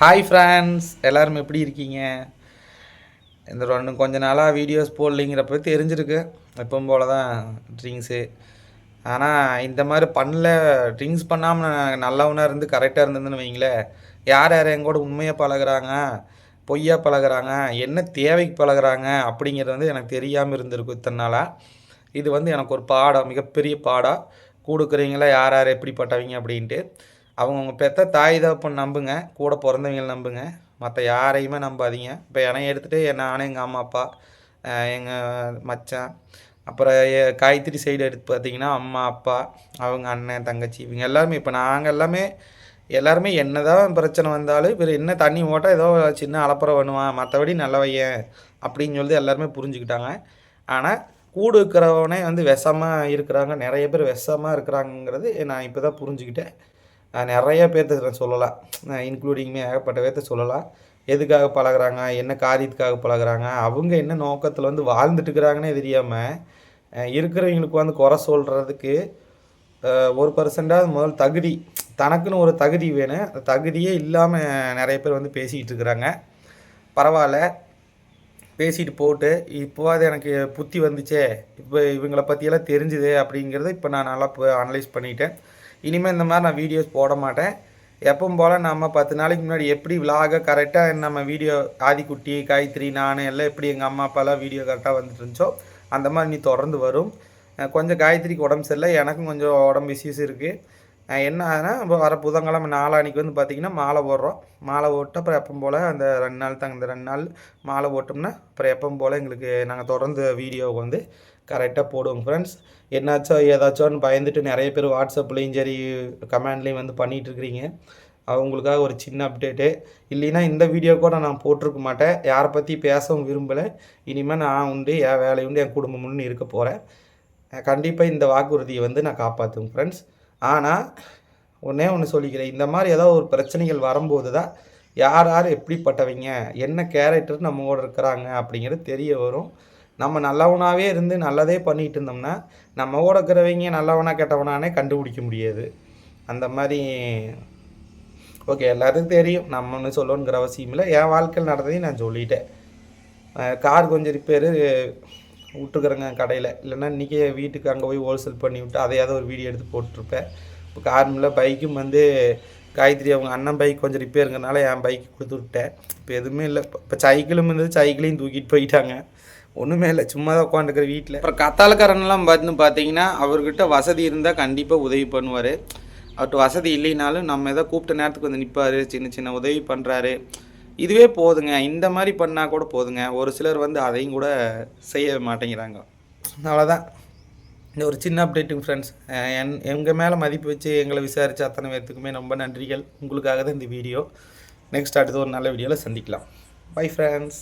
Hi friends எல்லோரும் எப்படி இருக்கீங்க? இந்த ரெண்டு கொஞ்ச நாளாக வீடியோஸ் போடலிங்கிறப்ப தெரிஞ்சிருக்கு. எப்பவும் போல் தான் ட்ரிங்க்ஸு ஆனால் இந்த மாதிரி பண்ணல. ட்ரிங்க்ஸ் பண்ணாமல் நல்லவனாக இருந்து கரெக்டாக இருந்ததுன்னு வைங்களேன். யார் யார் எங்கூட உண்மையாக பழகுறாங்க? பொய்யா பழகுறாங்க? என்ன தேவைக்கு பழகுறாங்க? அப்படிங்கிறது வந்து எனக்கு தெரியாமல் இருந்திருக்கும் இத்தனை நாளாக இது வந்து எனக்கு ஒரு பாடம் மிகப்பெரிய பாடம் கொடுக்குறீங்களா? யார் யார் எப்படிப்பட்டவங்க அப்படின்ட்டு. அவங்கவுங்க பெத்த தாய் தகப்பன் நம்புங்க. கூட பிறந்தவங்கள நம்புங்க. மற்ற யாரையுமே நம்பாதீங்க. இப்போ என்னை எடுத்துகிட்டு நானும் எங்கள் அம்மா அப்பா எங்கள் மச்சான் அப்புறம் காய்த்திரி சைடு எடுத்து பார்த்தீங்கன்னா அம்மா அப்பா அவங்க அண்ணன் தங்கச்சி இவங்க எல்லாருமே இப்போ நாங்கள் எல்லாமே எல்லாருமே என்னதான் பிரச்சனை வந்தாலும் இவர் என்ன தண்ணி ஓட்டால் ஏதோ சின்ன அலப்புறம் பண்ணுவான். மற்றபடி நல்லவையன் அப்படின்னு சொல்லி எல்லாருமே புரிஞ்சுக்கிட்டாங்க. ஆனால் கூடு இருக்கிறவனே வந்து விஷமாக இருக்கிறாங்க. நிறைய பேர் விஷமாக இருக்கிறாங்கிறது நான் இப்போ தான் புரிஞ்சுக்கிட்டேன். நிறைய பேர்த்துக்கு நான் சொல்லலாம் இன்க்ளூடிங்குமே ஏகப்பட்ட பேர்த்த சொல்லலாம் எதுக்காக பழகுறாங்க? என்ன காரியத்துக்காக பழகுறாங்க? அவங்க என்ன நோக்கத்தில் வந்து வாழ்ந்துட்டு இருக்கிறாங்கன்னே தெரியாமல் இருக்கிறவங்களுக்கு வந்து குறை சொல்கிறதுக்கு ஒரு பர்சண்டாக முதல் தகுதி தனக்குன்னு ஒரு தகுதி வேணும். அந்த தகுதியே இல்லாமல் நிறைய பேர் வந்து பேசிக்கிட்டு இருக்கிறாங்க பரவாயில்ல. பேசிட்டு போட்டு இப்போவாது எனக்கு புத்தி வந்துச்சே இப்போ இவங்கள பற்றியெல்லாம் தெரிஞ்சுது அப்படிங்கிறத இப்போ நான் நல்லா இப்போ அனலைஸ் பண்ணிட்டேன். இனிமேல் இந்த மாதிரி நான் வீடியோஸ் போட மாட்டேன். எப்பவும் போல் நம்ம பத்து நாளைக்கு முன்னாடி எப்படி விலாக கரெக்டாக நம்ம வீடியோ ஆதிக்குட்டி காயத்ரி நான் எல்லாம் எப்படி எங்கள் அம்மா அப்பாலாம் வீடியோ கரெக்டாக வந்துட்டு இருந்துச்சோ அந்த மாதிரி நீ தொடர்ந்து வரும். கொஞ்சம் காயத்ரிக்கு உடம்பு சரியில்லை எனக்கும் கொஞ்சம் உடம்பு இஷ்யூஸ் இருக்குது என்ன ஆகுதுன்னா இப்போ வர புதன்கிழமை நாளான்னைக்கு வந்து பார்த்திங்கன்னா மாலை போடுறோம் மாலை போட்டு அப்புறம் எப்பவும் போல் அந்த ரெண்டு நாள் தாங்க இந்த ரெண்டு நாள் மாலை போட்டோம்னா அப்புறம் எப்பவும் போல் எங்களுக்கு நாங்கள் தொடர்ந்து வீடியோவை வந்து கரெக்டாக போடுவோம் ஃப்ரெண்ட்ஸ் என்னாச்சோ ஏதாச்சோன்னு பயந்துட்டு நிறைய பேர் வாட்ஸ்அப்லேயும் சரி கமெண்ட்லேயும் வந்து பண்ணிகிட்டு இருக்கிறீங்க. அவங்களுக்காக ஒரு சின்ன அப்டேட்டு இல்லைன்னா இந்த வீடியோ கூட நான் போட்டிருக்க மாட்டேன். யாரை பற்றி பேசவும் விரும்பலை. இனிமேல் நான் உண்டு என் வேலை உண்டு என் குடும்பம் உண்டு இருக்க போகிறேன் கண்டிப்பாக இந்த வாக்குறுதியை வந்து நான் காப்பாற்றுவேன் ஃப்ரெண்ட்ஸ் ஆனால் ஒன்றே ஒன்று சொல்லிக்கிறேன். இந்த மாதிரி ஏதோ ஒரு பிரச்சனைகள் வரும்போது தான் யார் யார் எப்படிப்பட்டவங்க என்ன கேரக்டர் நம்ம கூட இருக்கிறாங்க அப்படிங்கிறது தெரிய வரும். நம்ம நல்லவனாகவே இருந்து நல்லதே பண்ணிகிட்டு இருந்தோம்னா நம்ம கூட இருக்கிறவங்க நல்லவனா கெட்டவனானே கண்டுபிடிக்க முடியாது. அந்த மாதிரி ஓகே எல்லாத்துக்கும் தெரியும். நம்ம ஒன்று சொல்லணுங்கிற அவசியம் இல்லை. என் வாழ்க்கையில் நடந்ததையும் நான் சொல்லிட்டேன். கார் கொஞ்சம் ரிப்பேரு விட்டுக்கிறேங்க கடையில். இல்லைன்னா இன்றைக்கி வீட்டுக்கு அங்கே போய் ஹோல்சேல் பண்ணி விட்டு அதையாவது ஒரு வீடியோ எடுத்து போட்டிருப்பேன். இப்போ கார்மில் பைக்கும் வந்து காயத்ரி அவங்க அண்ணன் பைக் கொஞ்சம் ரிப்பேருங்கிறனால என் பைக் கொடுத்து விட்டேன். இப்போ எதுவுமே இல்லை. இப்போ சைக்கிளும் இருந்தது சைக்கிளையும் தூக்கிட்டு போயிட்டாங்க. ஒன்றுமே இல்லை சும்மா தான் உட்காந்துக்கிற வீட்டில் அப்புறம் கத்தாலக்காரன்லாம் பார்த்து பார்த்தீங்கன்னா அவர்கிட்ட வசதி இருந்தால் கண்டிப்பாக உதவி பண்ணுவார். அவர்கிட்ட வசதி இல்லைனாலும் நம்ம எதாவது கூப்பிட்ட நேரத்துக்கு வந்து நிற்பார் சின்ன சின்ன உதவி பண்ணுறாரு இதுவே போதுங்க. இந்த மாதிரி பண்ணால் கூட போதுங்க. ஒரு சிலர் வந்து அதையும் கூட செய்ய மாட்டேங்கிறாங்க. அவ்வளோதான் இந்த ஒரு சின்ன அப்டேட்டுங்க ஃப்ரெண்ட்ஸ் என் எங்கள் மேலே மதிப்பு வச்சு எங்களை விசாரித்த அத்தனை பேர்த்துக்குமே ரொம்ப நன்றிகள். உங்களுக்காக தான் இந்த வீடியோ நெக்ஸ்ட் அடுத்து ஒரு நல்ல வீடியோவில் சந்திக்கலாம். Bye friends